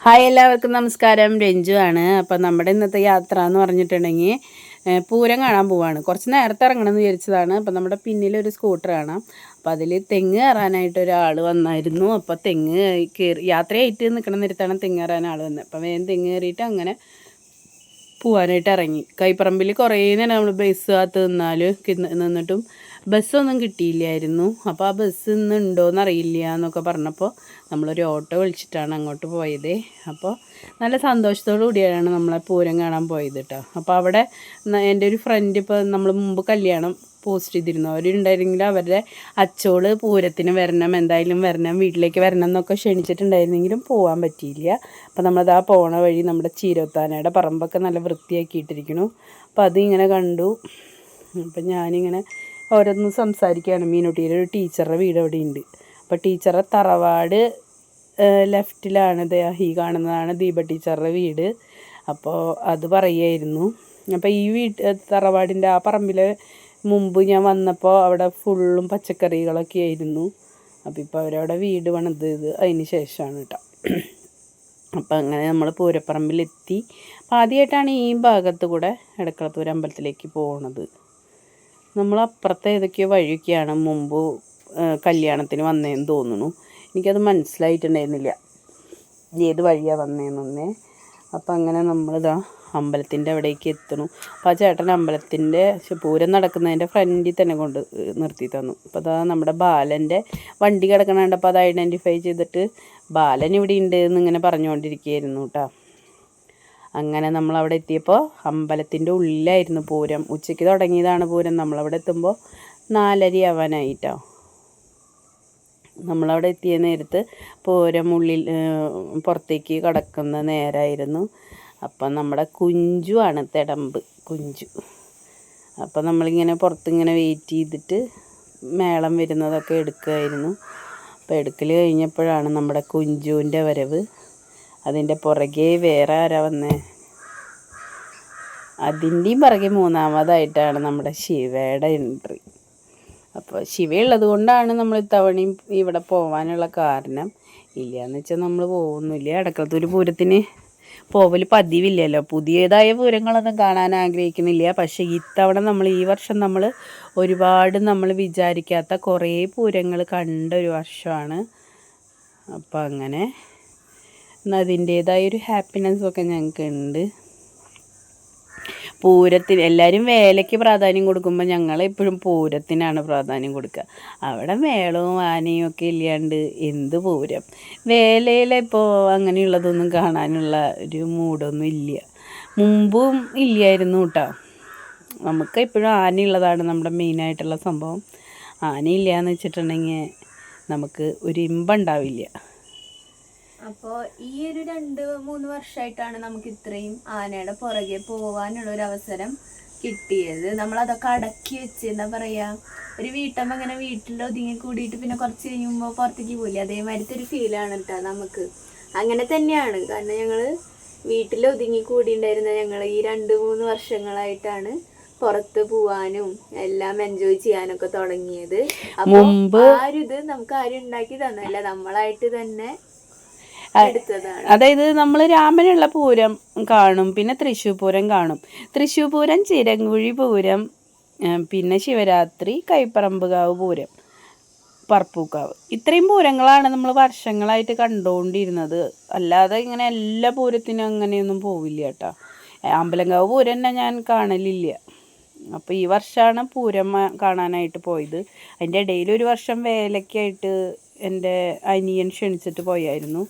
Hi എല്ലാവർക്കും നമസ്കാരം. രഞ്ജു ആണ്. അപ്പം നമ്മുടെ ഇന്നത്തെ യാത്ര എന്ന് പറഞ്ഞിട്ടുണ്ടെങ്കിൽ പൂരം കാണാൻ പോവാണ്. കുറച്ച് നേരത്തെ ഇറങ്ങണം എന്ന് വിചാരിച്ചതാണ്. അപ്പം നമ്മുടെ പിന്നിലൊരു സ്കൂട്ടർ കാണാം. അപ്പം അതിൽ തെങ്ങ് കയറാനായിട്ട് ഒരാൾ വന്നായിരുന്നു. അപ്പോൾ തെങ്ങ് കയറി യാത്രയായിട്ട് നിൽക്കണം നിരത്താണ് തെങ്ങ് കയറാൻ ആൾ വന്നത്. അപ്പം വേഗം തെങ്ങ് കയറിയിട്ട് അങ്ങനെ പോവാനായിട്ട് ഇറങ്ങി. കൈപ്പറമ്പിൽ കുറേ നേരം നമ്മൾ ബസ് കാത്ത് നിന്നാൽ നിന്നിട്ടും ബസ്സൊന്നും കിട്ടിയില്ലായിരുന്നു. അപ്പോൾ ആ ബസ് ഇന്ന് ഉണ്ടോയെന്ന് അറിയില്ല എന്നൊക്കെ പറഞ്ഞപ്പോൾ നമ്മളൊരു ഓട്ടോ വിളിച്ചിട്ടാണ് അങ്ങോട്ട് പോയത്. അപ്പോൾ നല്ല സന്തോഷത്തോടു കൂടിയാണ് നമ്മളെ പൂരം കാണാൻ പോയത് കേട്ടോ അപ്പോൾ അവിടെ എന്റെ ഒരു ഫ്രണ്ട് ഇപ്പോൾ നമ്മൾ മുമ്പ് കല്യാണം പോസ്റ്റ് ചെയ്തിരുന്നു. അവരുണ്ടായിരുന്നെങ്കിൽ അവരുടെ അച്ചോൾ പൂരത്തിന് വരണം എന്തായാലും വരണം വീട്ടിലേക്ക് വരണം എന്നൊക്കെ ക്ഷണിച്ചിട്ടുണ്ടായിരുന്നെങ്കിലും പോകാൻ പറ്റിയില്ല. അപ്പോൾ നമ്മളത് പോണ വഴി നമ്മുടെ ചീരത്താനയുടെ പറമ്പൊക്കെ നല്ല വൃത്തിയാക്കിയിട്ടിരിക്കണു അപ്പോൾ അതിങ്ങനെ കണ്ടു. അപ്പം ഞാനിങ്ങനെ ഓരോന്ന് സംസാരിക്കുകയാണ്. മീനുട്ടിയുടെ ഒരു ടീച്ചറുടെ വീട് അവിടെ ഉണ്ട് അപ്പോൾ ടീച്ചറെ തറവാട് ലെഫ്റ്റിലാണ് ഈ കാണുന്നതാണ് ദീപ ടീച്ചറുടെ വീട്. അപ്പോൾ അത് പറയുമായിരുന്നു അപ്പോൾ ഈ വീട്ട് തറവാടിന്റെ ആ പറമ്പിലെ മുമ്പ് ഞാൻ വന്നപ്പോൾ അവിടെ ഫുള്ളും പച്ചക്കറികളൊക്കെ ആയിരുന്നു. അപ്പോൾ ഇപ്പോൾ അവരവിടെ വീട് പണിത് അതിന് ശേഷമാണ് കേട്ടോ. അപ്പം അങ്ങനെ നമ്മൾ പൂരപ്പറമ്പിലെത്തി. അപ്പോൾ ആദ്യമായിട്ടാണ് ഈ ഭാഗത്ത് കൂടെ എടക്കളത്തൂർ അമ്പലത്തിലേക്ക് പോണത്. നമ്മൾ അപ്പുറത്തെ ഏതൊക്കെയോ വഴിയൊക്കെയാണ് മുമ്പ് കല്യാണത്തിന് വന്നതെന്ന് തോന്നുന്നു. എനിക്കത് മനസ്സിലായിട്ടുണ്ടായിരുന്നില്ല. ഏത് വഴിയാണ് വന്നതെന്നൊന്നേ അപ്പം അങ്ങനെ നമ്മളിതാ അമ്പലത്തിന്റെ അവിടേക്ക് എത്തണു അപ്പോൾ ആ ചേട്ടൻ അമ്പലത്തിന്റെ പൂരം നടക്കുന്നതിന്റെ ഫ്രണ്ടിൽ തന്നെ കൊണ്ട് നിർത്തി തന്നു. അപ്പോൾ അതാ നമ്മുടെ ബാലന്റെ വണ്ടി കിടക്കണ കണ്ടപ്പോൾ അത് ഐഡന്റിഫൈ ചെയ്തിട്ട് ബാലൻ ഇവിടെ ഉണ്ട് എന്നിങ്ങനെ പറഞ്ഞുകൊണ്ടിരിക്കുകയായിരുന്നു കേട്ടോ. അങ്ങനെ നമ്മളവിടെ എത്തിയപ്പോൾ അമ്പലത്തിന്റെ ഉള്ളിലായിരുന്നു പൂരം. ഉച്ചയ്ക്ക് തുടങ്ങിയതാണ് പൂരം. നമ്മളവിടെ എത്തുമ്പോൾ നാലരി ആവാനായിട്ടോ. നമ്മളവിടെ എത്തിയ നേരത്ത് പൂരം ഉള്ളിൽ പുറത്തേക്ക് കടക്കുന്ന നേരമായിരുന്നു അപ്പം നമ്മുടെ കുഞ്ചുവാണ് തിടമ്പ് കുഞ്ചു. അപ്പം നമ്മളിങ്ങനെ പുറത്തിങ്ങനെ വെയിറ്റ് ചെയ്തിട്ട് മേളം വരുന്നതൊക്കെ എടുക്കുമായിരുന്നു അപ്പോൾ എടുക്കൽ കഴിഞ്ഞപ്പോഴാണ് നമ്മുടെ കുഞ്ചുവിന്റെ വരവ്. അതിന്റെ പുറകെ വേറെ ആരാ വന്നേ? അതിന്റെയും പുറകെ മൂന്നാമതായിട്ടാണ് നമ്മുടെ ശിവയുടെ എൻട്രി. അപ്പോൾ ശിവയുള്ളത് കൊണ്ടാണ് നമ്മൾ ഇത്തവണയും ഇവിടെ പോകാനുള്ള കാരണം. ഇല്ലയെന്ന് വെച്ചാൽ നമ്മൾ പോകുന്നില്ല. അടക്കളത്തൂർ പൂരത്തിന് പോവൽ പതിവില്ലല്ലോ. പുതിയതായ പൂരങ്ങളൊന്നും കാണാൻ ആഗ്രഹിക്കുന്നില്ല. പക്ഷേ ഇത്തവണ നമ്മൾ ഈ വർഷം നമ്മൾ ഒരുപാട് നമ്മൾ വിചാരിക്കാത്ത കുറേ പൂരങ്ങൾ കണ്ട ഒരു വർഷമാണ്. അപ്പോൾ അങ്ങനെ അതിന്റേതായ ഒരു ഹാപ്പിനെസ്സൊക്കെ ഞങ്ങൾക്ക് ഉണ്ട് പൂരത്തിന് എല്ലാവരും വേലയ്ക്ക് പ്രാധാന്യം കൊടുക്കുമ്പോൾ ഞങ്ങൾ എപ്പോഴും പൂരത്തിനാണ് പ്രാധാന്യം കൊടുക്കുക അവിടെ മേളവും ആനയും ഒക്കെ ഇല്ലാണ്ട് എന്ത് പൂരം? വേലയിലിപ്പോൾ അങ്ങനെയുള്ളതൊന്നും കാണാനുള്ള ഒരു മൂഡൊന്നും ഇല്ല. മുമ്പും ഇല്ലായിരുന്നു കേട്ടോ നമുക്ക് എപ്പോഴും ആനയുള്ളതാണ് നമ്മുടെ മെയിനായിട്ടുള്ള സംഭവം. ആനയില്ല എന്ന് വെച്ചിട്ടുണ്ടെങ്കിൽ നമുക്ക് ഒരു ഇമ്പുണ്ടാവില്ല. അപ്പോ ഈ ഒരു രണ്ട് മൂന്ന് വർഷമായിട്ടാണ് നമുക്ക് ഇത്രയും ആനയുടെ പുറകെ പോവാനുള്ള ഒരു അവസരം കിട്ടിയത്. നമ്മൾ അതൊക്കെ അടക്കി വെച്ച് എന്താ പറയാ ഒരു വീട്ടമ്മ ഇങ്ങനെ വീട്ടിൽ ഒതുങ്ങി കൂടിയിട്ട് പിന്നെ കുറച്ച് കഴിയുമ്പോൾ പുറത്തേക്ക് പോയില്ലേ അതേമാതിരത്തെ ഒരു ഫീലാണ് കേട്ടോ നമുക്ക്. അങ്ങനെ തന്നെയാണ്. കാരണം ഞങ്ങൾ വീട്ടിൽ ഒതുങ്ങി കൂടിയിട്ടുണ്ടായിരുന്ന ഞങ്ങൾ ഈ രണ്ട് മൂന്ന് വർഷങ്ങളായിട്ടാണ് പുറത്ത് പോവാനും എല്ലാം എൻജോയ് ചെയ്യാനൊക്കെ തുടങ്ങിയത്. അപ്പൊ ആരും ആ ഒരു ഇത് നമുക്ക് ആരും ഉണ്ടാക്കി തന്നല്ല. നമ്മളായിട്ട് തന്നെ അതായത് നമ്മൾ രാമനുള്ള പൂരം കാണും പിന്നെ തൃശ്ശൂർ പൂരം കാണും. തൃശ്ശൂർ പൂരം ചിരങ്കുഴി പൂരം പിന്നെ ശിവരാത്രി കൈപ്പറമ്പുകാവ് പൂരം പറപ്പൂക്കാവ് ഇത്രയും പൂരങ്ങളാണ് നമ്മൾ വർഷങ്ങളായിട്ട് കണ്ടുകൊണ്ടിരുന്നത് അല്ലാതെ ഇങ്ങനെ എല്ലാ പൂരത്തിനും അങ്ങനെയൊന്നും പോവില്ല കേട്ടോ. അമ്പലങ്കാവ് പൂരം തന്നെ ഞാൻ കാണലില്ല. അപ്പോൾ ഈ വർഷമാണ് പൂരം കാണാനായിട്ട് പോയത്. അതിന്റെ ഇടയിൽ ഒരു വർഷം വേലയ്ക്കായിട്ട് എന്റെ അനിയൻ ക്ഷണിച്ചിട്ട് പോയായിരുന്നു.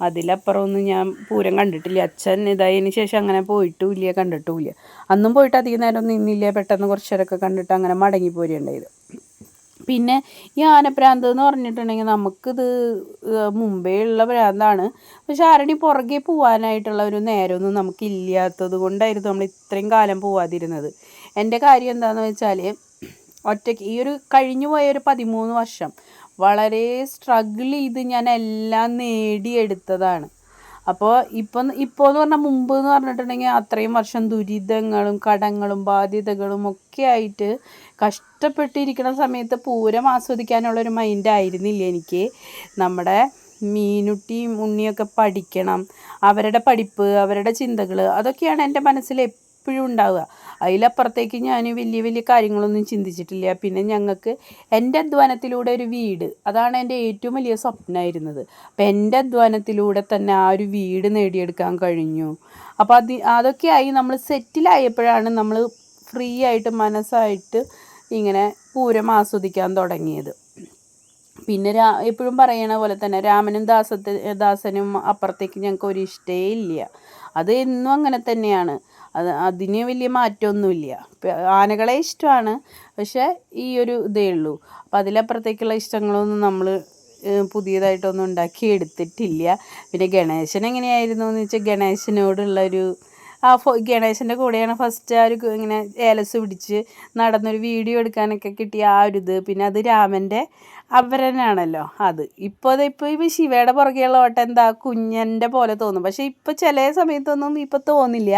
അതിലപ്പുറമൊന്നും ഞാൻ പൂരം കണ്ടിട്ടില്ല. അച്ഛൻ ഇതായതിന് ശേഷം അങ്ങനെ പോയിട്ടുമില്ല കണ്ടിട്ടുമില്ല. അന്നും പോയിട്ട് അധികം നേരം നിന്നില്ല. പെട്ടെന്ന് കുറച്ച് നേരമൊക്കെ കണ്ടിട്ട് അങ്ങനെ മടങ്ങി പോരുണ്ടായത് പിന്നെ ഈ ആനപ്രാന്ത് എന്ന് പറഞ്ഞിട്ടുണ്ടെങ്കിൽ നമുക്കിത് മുമ്പേ ഉള്ള പ്രാന്താണ്. പക്ഷെ ആരണി പുറകെ പോകാനായിട്ടുള്ള ഒരു നേരമൊന്നും നമുക്കില്ലാത്തത് കൊണ്ടായിരുന്നു നമ്മൾ ഇത്രയും കാലം പോവാതിരുന്നത്. എന്റെ കാര്യം എന്താണെന്ന് വെച്ചാൽ ഒറ്റയ്ക്ക് ഈ ഒരു കഴിഞ്ഞു പോയ ഒരു പതിമൂന്ന് വർഷം വളരെ സ്ട്രഗിൾ ചെയ്ത് ഞാൻ എല്ലാം നേടിയെടുത്തതാണ്. അപ്പോൾ ഇപ്പം ഇപ്പോൾ എന്ന് പറഞ്ഞാൽ മുമ്പ് എന്ന് പറഞ്ഞിട്ടുണ്ടെങ്കിൽ അത്രയും വർഷം ദുരിതങ്ങളും കടങ്ങളും ബാധ്യതകളും ഒക്കെ ആയിട്ട് കഷ്ടപ്പെട്ടിരിക്കുന്ന സമയത്ത് പൂരം ആസ്വദിക്കാനുള്ളൊരു മൈൻഡ് ആയിരുന്നില്ല എനിക്ക്. നമ്മുടെ മീനുട്ടിയും ഉണ്ണിയൊക്കെ പഠിക്കണം. അവരുടെ പഠിപ്പ് അവരുടെ ചിന്തകൾ അതൊക്കെയാണ് എന്റെ മനസ്സിൽ എപ്പോഴും ഉണ്ടാവുക. അതിലപ്പുറത്തേക്ക് ഞാൻ വലിയ വലിയ കാര്യങ്ങളൊന്നും ചിന്തിച്ചിട്ടില്ല. പിന്നെ ഞങ്ങൾക്ക് എന്റെ അധ്വാനത്തിലൂടെ ഒരു വീട് അതാണ് എന്റെ ഏറ്റവും വലിയ സ്വപ്നമായിരുന്നത്. അപ്പം എന്റെ അധ്വാനത്തിലൂടെ തന്നെ ആ ഒരു വീട് നേടിയെടുക്കാൻ കഴിഞ്ഞു. അപ്പോൾ അത് അതൊക്കെയായി നമ്മൾ സെറ്റിലായപ്പോഴാണ് നമ്മൾ ഫ്രീ ആയിട്ട് മനസ്സായിട്ട് ഇങ്ങനെ പൂരം ആസ്വദിക്കാൻ തുടങ്ങിയത്. പിന്നെ രാ എപ്പോഴും പറയണ പോലെ തന്നെ രാമനും ദാസത്തെ ദാസനും അപ്പുറത്തേക്ക് ഞങ്ങൾക്ക് ഒരു ഇഷ്ടേ ഇല്ല. അത് എന്നും അങ്ങനെ തന്നെയാണ്. അത് അതിന് വലിയ മാറ്റമൊന്നുമില്ല. ആനകളെ ഇഷ്ടമാണ്. പക്ഷേ ഈ ഒരു ഇതേ ഉള്ളൂ. അപ്പം അതിലപ്പുറത്തേക്കുള്ള ഇഷ്ടങ്ങളൊന്നും നമ്മൾ പുതിയതായിട്ടൊന്നും ഉണ്ടാക്കി എടുത്തിട്ടില്ല. പിന്നെ ഗണേശൻ എങ്ങനെയായിരുന്നു എന്ന് വെച്ചാൽ ഗണേശനോടുള്ളൊരു ആ ഫോ ഗണേശന്റെ കൂടെയാണ് ഫസ്റ്റ് ആ ഒരു ഇങ്ങനെ ഏലസ് പിടിച്ച് നടന്നൊരു വീഡിയോ എടുക്കാനൊക്കെ കിട്ടിയ ആ ഒരു ഇത്. പിന്നെ അത് രാമന്റെ അവരനാണല്ലോ അത്. ഇപ്പോൾ ഇപ്പോൾ ഇപ്പോൾ ശിവയുടെ പുറകെയുള്ള ഓട്ടം എന്താ? കുഞ്ഞന്റെ പോലെ തോന്നും. പക്ഷേ ഇപ്പോൾ ചില സമയത്തൊന്നും ഇപ്പോൾ തോന്നില്ല.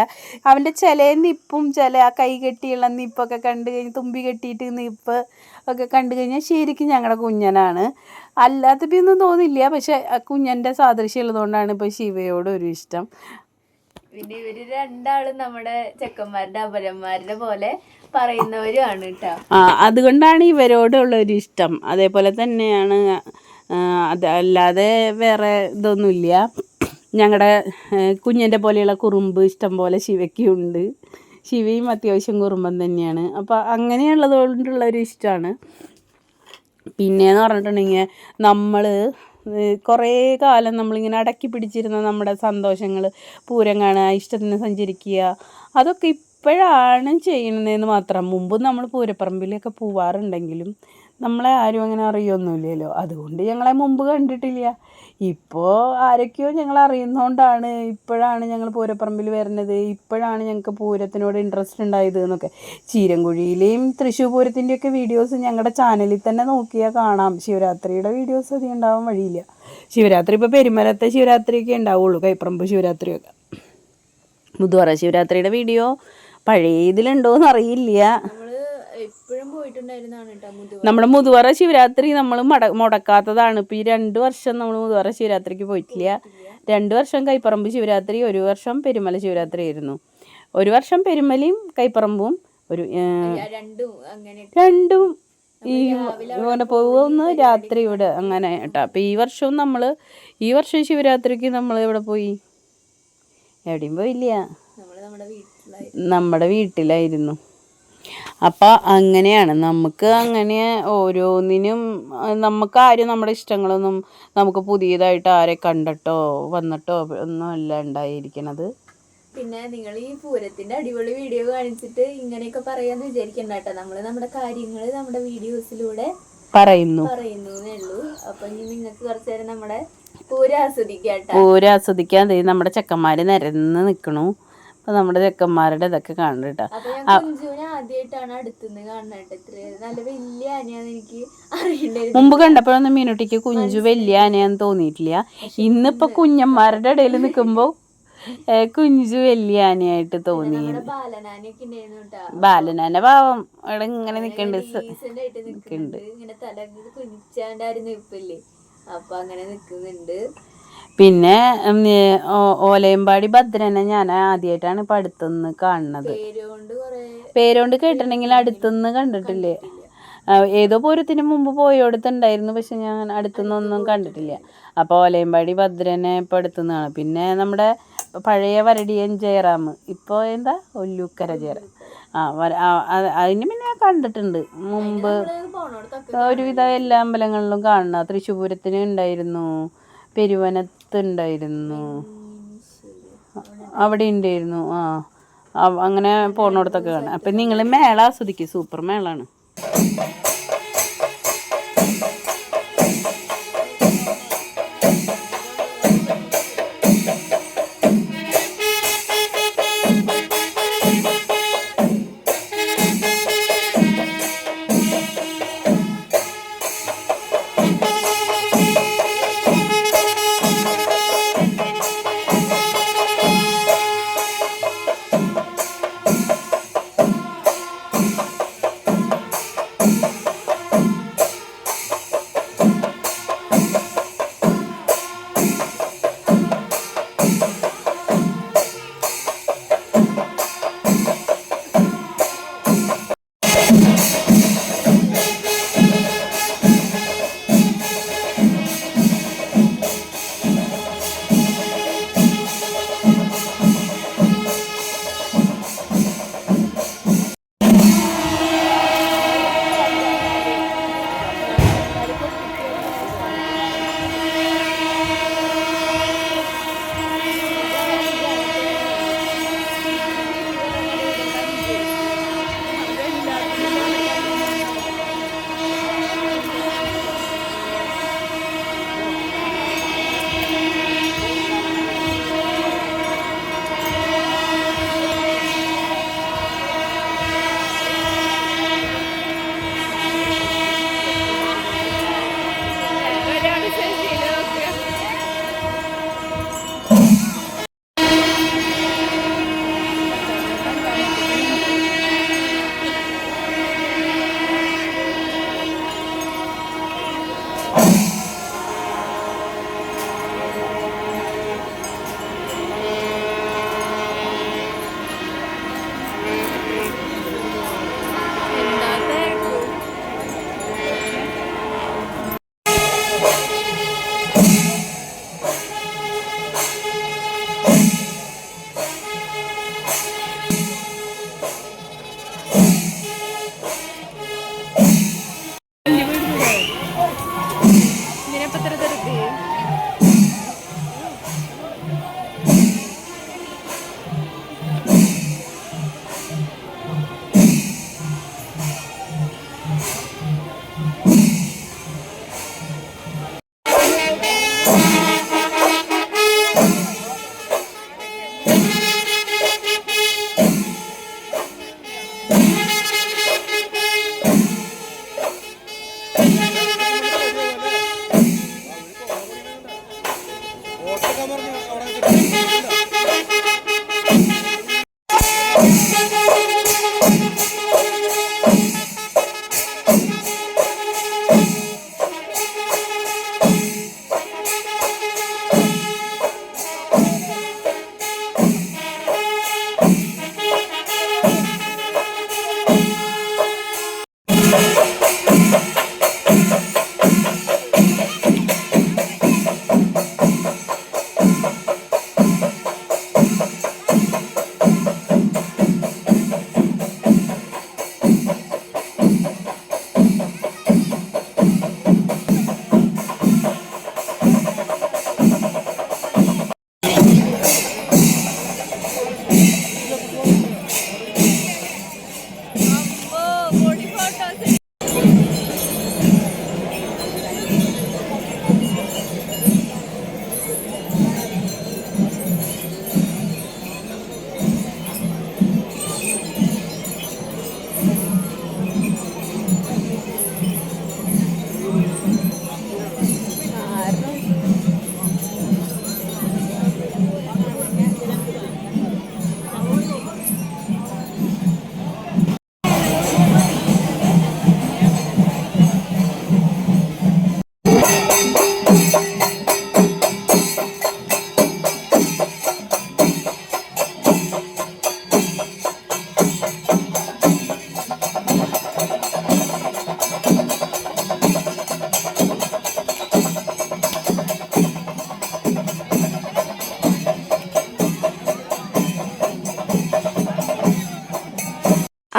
അവന്റെ ചില നിപ്പും ചില ആ കൈ കെട്ടിയുള്ള നിപ്പൊക്കെ കണ്ടു കഴിഞ്ഞ് തുമ്പി കെട്ടിയിട്ട് നിപ്പ് ഒക്കെ കണ്ടു കഴിഞ്ഞാൽ ശരിക്കും ഞങ്ങളുടെ കുഞ്ഞനാണ്. അല്ലാത്തപ്പോൾ ഒന്നും തോന്നില്ല. പക്ഷേ കുഞ്ഞന്റെ സാദൃശ്യം ഉള്ളതുകൊണ്ടാണ് ഇപ്പോൾ ശിവയോട് ഒരു ഇഷ്ടം. പിന്നെ ഇവർ രണ്ടാളും നമ്മുടെ ചെക്കന്മാരുടെ അപരന്മാരുടെ പോലെ പറയുന്നവരുമാണ് കേട്ടോ. ആ അതുകൊണ്ടാണ് ഇവരോടുള്ള ഒരു ഇഷ്ടം. അതേപോലെ തന്നെയാണ് അതല്ലാതെ വേറെ ഇതൊന്നുമില്ല. ഞങ്ങളുടെ കുഞ്ഞിന്റെ പോലെയുള്ള കുറുമ്പ് ഇഷ്ടം പോലെ ശിവയ്ക്കുണ്ട് ശിവയും അത്യാവശ്യം കുറുമ്പം തന്നെയാണ്. അപ്പോൾ അങ്ങനെയുള്ളത് കൊണ്ടുള്ള ഒരു ഇഷ്ടമാണ് പിന്നെയെന്ന് പറഞ്ഞിട്ടുണ്ടെങ്കിൽ നമ്മൾ കുറേ കാലം നമ്മളിങ്ങനെ അടക്കി പിടിച്ചിരുന്ന നമ്മുടെ സന്തോഷങ്ങൾ പൂരം കാണുക ഇഷ്ടത്തിന് സഞ്ചരിക്കുക അതൊക്കെ ഇപ്പോഴാണ് ചെയ്യുന്നതെന്ന് മാത്രം. മുമ്പ് നമ്മൾ പൂരപ്പറമ്പിലൊക്കെ പോവാറുണ്ടെങ്കിലും നമ്മളെ ആരും അങ്ങനെ അറിയൊന്നുമില്ലല്ലോ. അതുകൊണ്ട് ഞങ്ങളെ മുമ്പ് കണ്ടിട്ടില്ല. ഇപ്പോൾ ആരൊക്കെയോ ഞങ്ങൾ അറിയുന്നതുകൊണ്ടാണ് ഇപ്പോഴാണ് ഞങ്ങൾ പൂരപ്പറമ്പിൽ വരുന്നത്. ഇപ്പോഴാണ് ഞങ്ങൾക്ക് പൂരത്തിനോട് ഇൻട്രസ്റ്റ് ഉണ്ടായത് എന്നൊക്കെ. ചീരൻകുഴിയിലെയും തൃശ്ശൂർ പൂരത്തിന്റെയൊക്കെ വീഡിയോസ് ഞങ്ങളുടെ ചാനലിൽ തന്നെ നോക്കിയാൽ കാണാം. ശിവരാത്രിയുടെ വീഡിയോസ് അധികം ഉണ്ടാവാൻ വഴിയില്ല. ശിവരാത്രി ഇപ്പോൾ പെരുമലത്തെ ശിവരാത്രിയൊക്കെ ഉണ്ടാവുള്ളൂ. കൈപ്പറമ്പ് ശിവരാത്രിയൊക്കെ. മുതുവറ ശിവരാത്രിയുടെ വീഡിയോ പഴയ ഇതിലുണ്ടോയെന്ന് അറിയില്ല നമ്മൾ നമ്മുടെ മുതുവറ ശിവരാത്രി നമ്മൾ മട മുടക്കാത്തതാണ്. ഇപ്പൊ ഈ രണ്ട് വർഷം നമ്മൾ മുതുവറ ശിവരാത്രിക്ക് പോയിട്ടില്ല. രണ്ട് വർഷം കൈപ്പറമ്പ് ശിവരാത്രി ഒരു വർഷം പെരുമല ശിവരാത്രി ആയിരുന്നു. ഒരു വർഷം പെരുമലയും കൈപ്പറമ്പും ഒരു രണ്ടും ഈ ഇങ്ങനെ പോകുന്നു രാത്രി ഇവിടെ അങ്ങനെ കേട്ടോ അപ്പം ഈ വർഷവും നമ്മൾ ഈ വർഷം ശിവരാത്രിക്ക് നമ്മൾ എവിടെ പോയി? എവിടെയും പോയില്ല. നമ്മൾ നമ്മുടെ നമ്മുടെ വീട്ടിലായിരുന്നു. അപ്പം അങ്ങനെയാണ്. നമുക്ക് അങ്ങനെ ഓരോന്നിനും നമുക്ക് ആരും നമ്മുടെ ഇഷ്ടങ്ങളൊന്നും നമുക്ക് പുതിയതായിട്ട് ആരെ കണ്ടിട്ടോ വന്നിട്ടോ ഒന്നും അല്ല ഉണ്ടായിരിക്കണത്. പിന്നെ നിങ്ങൾ ഈ പൂരത്തിന്റെ അടിപൊളി വീഡിയോ കാണിച്ചിട്ട് ഇങ്ങനെയൊക്കെ പറയാന്ന് വിചാരിക്കണ്ട കേട്ടോ. നമ്മൾ നമ്മുടെ കാര്യങ്ങൾ നമ്മുടെ വീഡിയോസിലൂടെ പറയുന്നു. പറയുന്നു ഉള്ളൂ അപ്പൊ ഇനി നിങ്ങൾക്ക് കുറച്ചു നേരം നമ്മുടെ പൂരം ആസ്വദിക്കാട്ടോ പൂരം ആസ്വദിക്കാൻ നമ്മുടെ ചെക്കന്മാര് നിരന്ന് നിൽക്കണു അപ്പം നമ്മുടെ ചെക്കന്മാരുടെ ഇതൊക്കെ കാണും കേട്ടോ അപ്പൊ ഞാൻ കുഞ്ചുവിനെ ആദ്യമായിട്ടാണ് അടുത്തുനിന്ന് കാണുന്നത് ഇത്ര. നല്ല വലിയ ആനയാന്ന് എനിക്ക് മുമ്പ് കണ്ടപ്പോഴൊന്നും മീനുട്ടിക്ക് കുഞ്ചു വലിയ ആനയാന്ന് തോന്നിയിട്ടില്ല. ഇന്നിപ്പോ കുഞ്ഞന്മാരുടെ ഇടയിൽ നിൽക്കുമ്പോൾ കുഞ്ചു വലിയ ആനയായിട്ട് തോന്നി ബാലനാന പാവം അവിടെ ഇങ്ങനെ നിക്കണ്ട്. നിക്കണ്ട്. ഇങ്ങനെ തല കുനിച്ചാണ്ടായിരുന്നു നിപ്പില്ലേ അപ്പൊ അങ്ങനെ നിക്കുന്നുണ്ട്. പിന്നെ ഓലയമ്പാടി ഭദ്രനെ ഞാൻ ആദ്യമായിട്ടാണ് ഇപ്പൊ അടുത്തുനിന്ന് കാണുന്നത്. പേരോണ്ട് കേട്ടിട്ടുണ്ടെങ്കിൽ അടുത്തുനിന്ന് കണ്ടിട്ടില്ലേ. ഏതോ പൂരത്തിന് മുമ്പ് പോയോടത്തുണ്ടായിരുന്നു പക്ഷെ ഞാൻ അടുത്തുനിന്നൊന്നും കണ്ടിട്ടില്ല. അപ്പോൾ ഓലയമ്പാടി ഭദ്രനെ ഇപ്പോൾ അടുത്തുനിന്ന് കാണാം പിന്നെ നമ്മുടെ പഴയ വരടിയൻ ജയറാം ഇപ്പോൾ എന്താ? ഒല്ലൂക്കര ജയറാം. ആ അതിന് പിന്നെ കണ്ടിട്ടുണ്ട്. മുമ്പ് ഒരുവിധ എല്ലാ അമ്പലങ്ങളിലും കാണുന്ന തൃശ്ശൂപൂരത്തിന് ഉണ്ടായിരുന്നു. പെരുവനത്ത് ഉണ്ടായിരുന്നു അവിടെ ഉണ്ടായിരുന്നു. ആ അങ്ങനെ പോണോടത്തൊക്കെ കാണാം. അപ്പം നിങ്ങൾ മേള ആസ്വദിക്കും. സൂപ്പർ മേളാണ്.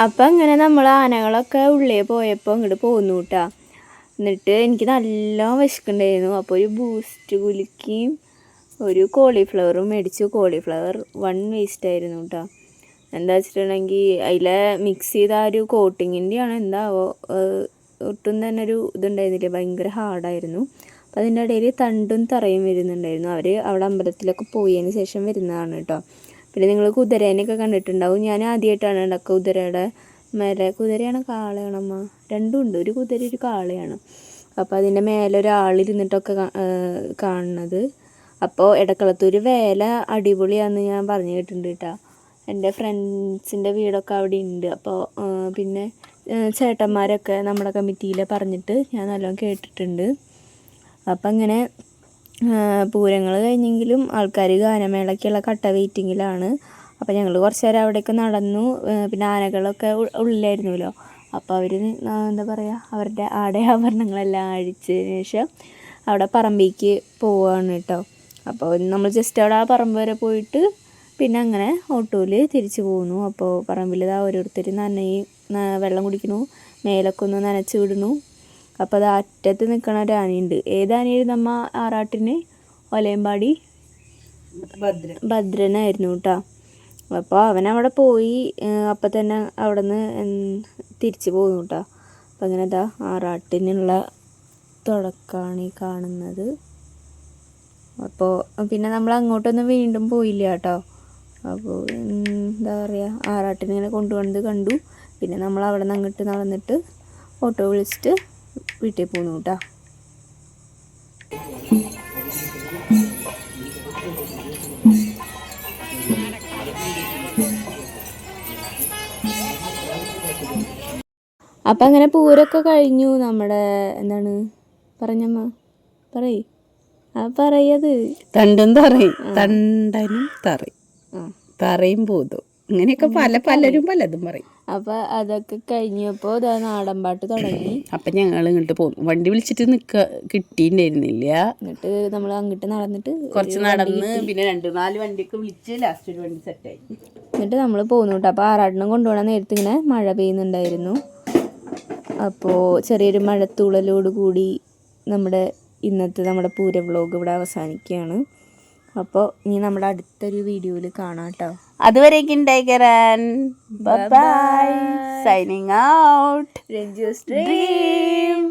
അപ്പം അങ്ങനെ നമ്മൾ ആനകളൊക്കെ ഉള്ളിൽ പോയപ്പോൾ ഇങ്ങോട്ട് പോന്നു കേട്ടോ എന്നിട്ട് എനിക്ക് നല്ല വിശക്കുണ്ടായിരുന്നു. അപ്പോൾ ഒരു ബൂസ്റ്റ് കുലുക്കിയും ഒരു കോളിഫ്ലവറും മേടിച്ചു. കോളിഫ്ലവർ വൺ വേസ്റ്റ് ആയിരുന്നു കേട്ടോ എന്താ വെച്ചിട്ടുണ്ടെങ്കിൽ അതിലെ മിക്സ് ചെയ്ത ആ ഒരു കോട്ടിങ്ങിന്റെയാണ് എന്താവോ ഏഹ് ഒട്ടും തന്നെ ഒരു ഇതുണ്ടായിരുന്നില്ല. ഭയങ്കര ഹാർഡായിരുന്നു അപ്പോൾ അതിന്റെ ഇടയിൽ തണ്ടും തറയും വരുന്നുണ്ടായിരുന്നു. അവർ അവിടെ അമ്പലത്തിലൊക്കെ പോയതിന് ശേഷം വരുന്നതാണ് കേട്ടോ പിന്നെ നിങ്ങൾ കുതിരേനെയൊക്കെ കണ്ടിട്ടുണ്ടാവും. ഞാൻ ആദ്യമായിട്ടാണ് ഉണ്ടാക്കുക കുതിരയുടെ മേലെ. കുതിരയാണ് കാളയാണമ്മ രണ്ടും ഉണ്ട്. ഒരു കുതിര ഒരു കാളയാണ്. അപ്പോൾ അതിന്റെ മേലെ ഒരാളിരുന്നിട്ടൊക്കെ കാണുന്നത്. അപ്പോൾ ഇടക്കളത്തൂർ വേല അടിപൊളിയാണെന്ന് ഞാൻ പറഞ്ഞു കേട്ടിട്ടുണ്ട് കേട്ടോ. എന്റെ ഫ്രണ്ട്സിന്റെ വീടൊക്കെ അവിടെ ഉണ്ട്. അപ്പോൾ പിന്നെ ചേട്ടന്മാരൊക്കെ നമ്മുടെ കമ്മിറ്റിയിൽ പറഞ്ഞിട്ട് ഞാൻ നല്ലോണം കേട്ടിട്ടുണ്ട്. അപ്പം അങ്ങനെ പൂരങ്ങൾ കഴിഞ്ഞെങ്കിലും ആൾക്കാർ ഗാനമേളയ്ക്കുള്ള കട്ട വെയിറ്റിങ്ങിലാണ്. അപ്പോൾ ഞങ്ങൾ കുറച്ച് നേരം അവിടേക്ക് നടന്നു. പിന്നെ ആനകളൊക്കെ ഉള്ളിലായിരുന്നല്ലോ. അപ്പോൾ അവർ എന്താ പറയുക അവരുടെ ആടെ ആഭരണങ്ങളെല്ലാം അഴിച്ചതിന് ശേഷം അവിടെ പറമ്പിക്ക് പോവുകയാണ് കേട്ടോ അപ്പോൾ നമ്മൾ ജസ്റ്റ് അവിടെ ആ പറമ്പ് വരെ പോയിട്ട് പിന്നെ അങ്ങനെ ഓട്ടോയിൽ തിരിച്ചു പോകുന്നു അപ്പോൾ പറമ്പിൽ ഇതാ ഓരോരുത്തർ നനയും വെള്ളം കുടിക്കണു മേലൊക്കെ ഒന്ന് നനച്ച് വിടുന്നു. അപ്പോൾ അത് അറ്റത്ത് നിൽക്കണ ഒരു ആനയുണ്ട്. ഏതാനയായിരുന്നു നമ്മ ആറാട്ടിന്? ഒലയമ്പാടി? ഭദ്ര ഭദ്രനായിരുന്നു കേട്ടോ അപ്പോൾ അവൻ അവിടെ പോയി അപ്പം തന്നെ അവിടെ നിന്ന് തിരിച്ചു പോകുന്നു കേട്ടോ അപ്പം അങ്ങനെ ഇതാ ആറാട്ടിനുള്ള തുടക്കമാണ് ഈ കാണുന്നത്. അപ്പോൾ പിന്നെ നമ്മൾ അങ്ങോട്ടൊന്നും വീണ്ടും പോയില്ല കേട്ടോ അപ്പോൾ എന്താ പറയുക ആറാട്ടിനെ ഇങ്ങനെ കൊണ്ടുവന്നത് കണ്ടു. പിന്നെ നമ്മൾ അവിടെ നിന്ന് അങ്ങോട്ട് നടന്നിട്ട് ഓട്ടോ വിളിച്ചിട്ട് വീട്ടിൽ പോന്നു കേട്ടോ. അപ്പം അങ്ങനെ പൂരൊക്കെ കഴിഞ്ഞു. നമ്മുടെ എന്താണ്? പറഞ്ഞമ്മ. പറയ്. ആ പറയത് തണ്ടും തറയും. തണ്ടനും തറയും. തറയും പൂതും ഇങ്ങനെയൊക്കെ പല പലരും പലതും പറയും. അപ്പം അതൊക്കെ കഴിഞ്ഞപ്പോൾ ഇതാ നാടൻ പാട്ട് തുടങ്ങി. അപ്പം ഞങ്ങൾ ഇങ്ങോട്ട് പോകും വണ്ടി വിളിച്ചിട്ട് നിൽക്ക കിട്ടിയിട്ടുണ്ടായിരുന്നില്ല. എന്നിട്ട് നമ്മൾ അങ്ങോട്ട് നടന്നിട്ട് കുറച്ച് നടന്ന് പിന്നെ രണ്ട് നാല് വണ്ടിയൊക്കെ വിളിച്ച് ലാസ്റ്റ് ഒരു വണ്ടി സെറ്റായി എന്നിട്ട് നമ്മൾ പോകുന്നു കേട്ടോ അപ്പോൾ ആറാട്ടിനും കൊണ്ടുപോകണ നേരത്ത് ഇങ്ങനെ മഴ പെയ്യുന്നുണ്ടായിരുന്നു. അപ്പോൾ ചെറിയൊരു മഴത്തൂളലോട് കൂടി നമ്മുടെ ഇന്നത്തെ നമ്മുടെ പൂര വ്ലോഗ് ഇവിടെ അവസാനിക്കുകയാണ്. അപ്പോൾ ഇനി നമ്മുടെ അടുത്തൊരു വീഡിയോയിൽ കാണാം കേട്ടോ അതുവരേക്കും ടൈഗറാൻ bye signing out Ranju dream